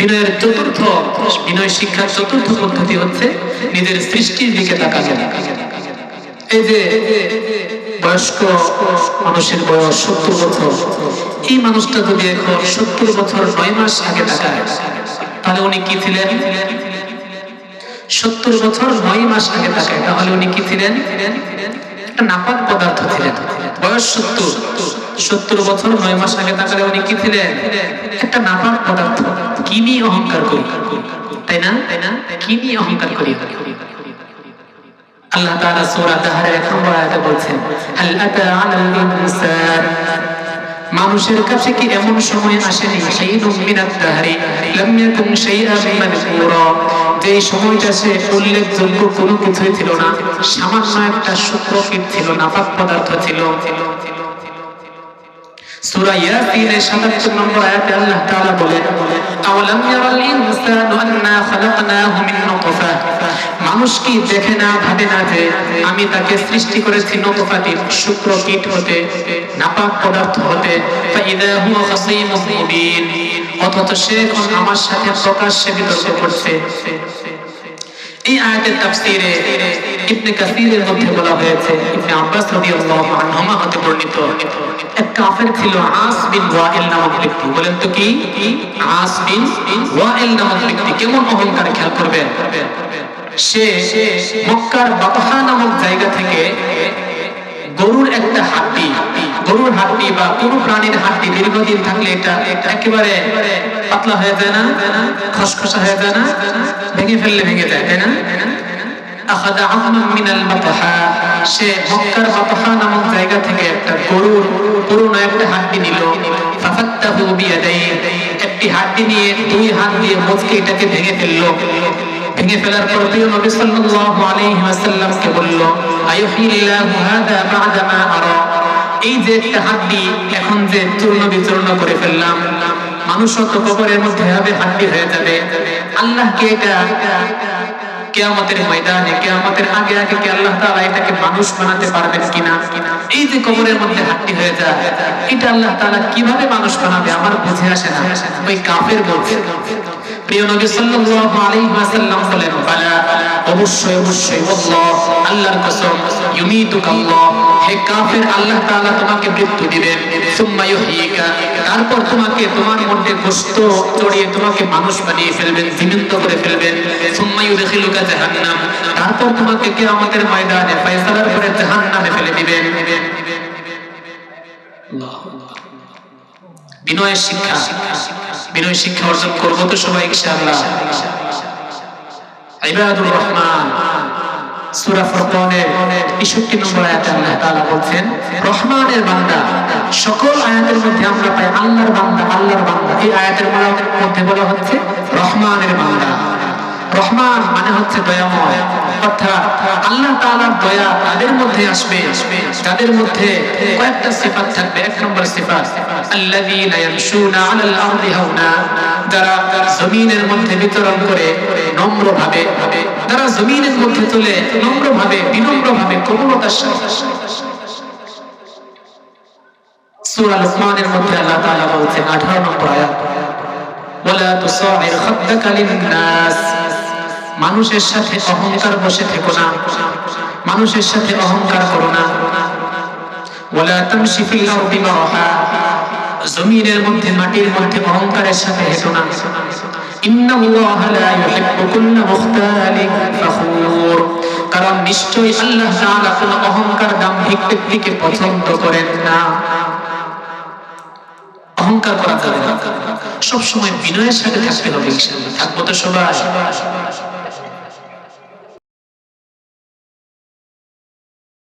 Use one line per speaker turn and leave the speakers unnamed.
বিনয়ের চতুর্থ বিনয় শিক্ষার চতুর্থ পদ্ধতি হচ্ছে নিজের সৃষ্টির দিকে তাকানো। এই যে বয়স্ক মানুষের বয়স সত্তর বছর, এই মানুষটা যদি এখন সত্তর বছর নয় মাস আগে তাকায়, তাহলে উনি কি ছিলেন? সত্তর বছর নয় মাস আগে তাকায়, তাহলে উনি কি ছিলেন? একটা নাপাক পদার্থ ছিলেন। বয়স সত্তর। সত্তর বছর, নয় মাস আগে তাকালে উনি কি ছিলেন? একটা নাপাক পদার্থ। অহংকার করি। তাই না? তাই না অহংকার করি। আল্লাহ তাআলা সূরা দাহরের এক নম্বর আয়াতে বলছেন ইনসান? মানুষের কাছে কি এমন সময় আসেনি? মিনাত দাহরি, লাম মাযকুরা যে সময়টা সে উল্লেখযোগ্য কোনো কিছুই ছিল না। সামান্য একটা শুক্রকীট ছিল, নাপাক পদার্থ ছিল। সূরা ইয়াসিনের 77 নম্বর আয়াতে আল্লাহ তাআলা বলেন ইয়ারাল ইনসানু আন্না খালাকনাহু মিন নুতফা? মানুষ কি দেখে না, ভাবে না যে আমি তাকে সৃষ্টি করেছি নতফাতি শুক্রকীট হতে, নাপাক পদার্থ হতে, ফাইদা হুয়া মুবিন অথচ সে এখন আমার সাথে প্রকাশ্যে বিতর্ক করছে। এই আয়াতের তাফসীরে ইবনে কাসীরের মধ্যে বলা হয়েছে, ইবনে আব্বাস রাদিয়াল্লাহু আনহুমা হতে বর্ণিত, এক কাফের ছিল আস বিন ওয়াইল নামক ব্যক্তি। বলেন তো কি? আস বিন ওয়াইল নামক ব্যক্তি। কেমন অহংকার খেয়াল করবেন? সে মক্কার বাতহা নামক জায়গা থেকে গরুর হাড্ডি বা কোনো প্রাণীর হাড্ডি দীর্ঘদিন থাকলে এটা একেবারে পাতলা হয়ে যায় না, খসখসা হয়ে যায় না, ভেঙে ফেললে ভেঙে যায়, তাই না? আখাদা এটাকে ভেঙে ফেলল। ভেঙে ফেলার পর প্রিয় নবী সাল্লাল্লাহু আলাইহি ওয়াসাল্লামকে বলল এই যে হাড্ডি, এখন যে চূর্ণ বিচূর্ণ করে ফেললাম মানুষ তো কবরের মধ্যে হবে হাড্ডি হয়ে যাবে। আল্লাহকে এটা কেয়ামতের ময়দানে, কেয়ামতের আগে আগে কি আল্লাহ এটাকে মানুষ বানাতে পারবেন কিনা? এই যে কবরের মধ্যে হয়ে যায়, এটা আল্লাহ তাআলা কীভাবে মানুষ বানাবে আমার বুঝে আসে না। ওই কাফের বলছে, প্রিয় নবী সাল্লাল্লাহু আলাইহি ওয়াসাল্লাম বলেন, বালা অবশ্যই অবশ্যই। আল্লাহ আল্লাহর কসম ইউমিতুকাল্লাহ হে কাফের, আল্লাহ তাআলা তোমাকে মৃত্যু দিবেন। সুম্মা ইউহয়িকা তারপর তোমাকে, তোমার মধ্যে গোশত চড়িয়ে তোমাকে মানুষ বানিয়ে ফেলবেন, জীবন্ত করে ফেলবেন। সুম্মা ইউদখিলুকা জাহান্নাম। তারপর তোমাকে কিয়ামতের ময়দানে, ফয়সালার পরে জাহান্নামে ফেলে দিবেন। বিনয়ের শিক্ষা। বিনয় শিক্ষা অর্জন করব তো সবাই, ইনশাআল্লাহ। ইবাদুর রহমান, সূরা ফুরকানের 61 নম্বর আয়াতে আল্লাহ তাআলা বলছেন, রহমানের বান্দা, সকল আয়াতের মধ্যে আমরা পাই আল্লাহর বান্দা আল্লাহর বান্দা। এই আয়াতের মধ্যে বলা হচ্ছে রহমানের বান্দা। রহমান মানে হচ্ছে দয়াময়। অর্থাৎ আল্লাহ তাআলার দয়া তাদের মধ্যে আসবে। তাদের মধ্যে কয়েকটা সিফাত থাকবে। এক নম্বর সিফাত, আল্লাযীনা ইয়ামশুনা আলাল আরদি হাওনা। যারা জমিনের মধ্যে বিচরণ করে নম্র ভাবে যারা জমিনের মধ্যে চলে নম্র ভাবে বিনম্র ভাবে কোমলতার সাথে। সূরা লুকমানের মধ্যে আল্লাহ তাআলা বলছেন 18 নম্বর আয়াত, ওয়ালা তুসাইর খাদ্দাকা লিন-নাস। মানুষের সাথে অহংকার বসে থেকো না। মানুষের সাথে অহংকার করো না। তামশি ফিল আরদি মারহা। জমিনের মধ্যে, মাটির মধ্যে অহংকারের সাথে হেঁটো না। লা ইউহিব্বু কুল্লা মুখতালিন কারণ নিশ্চয়ই আল্লাহ তাআলা অহংকার দাম্ভিক ব্যক্তিকে পছন্দ করেন না। অহংকার করা যাবে না। সব সময় বিনয়ের সাথে থাকতে হবে থাকব তো সবাই।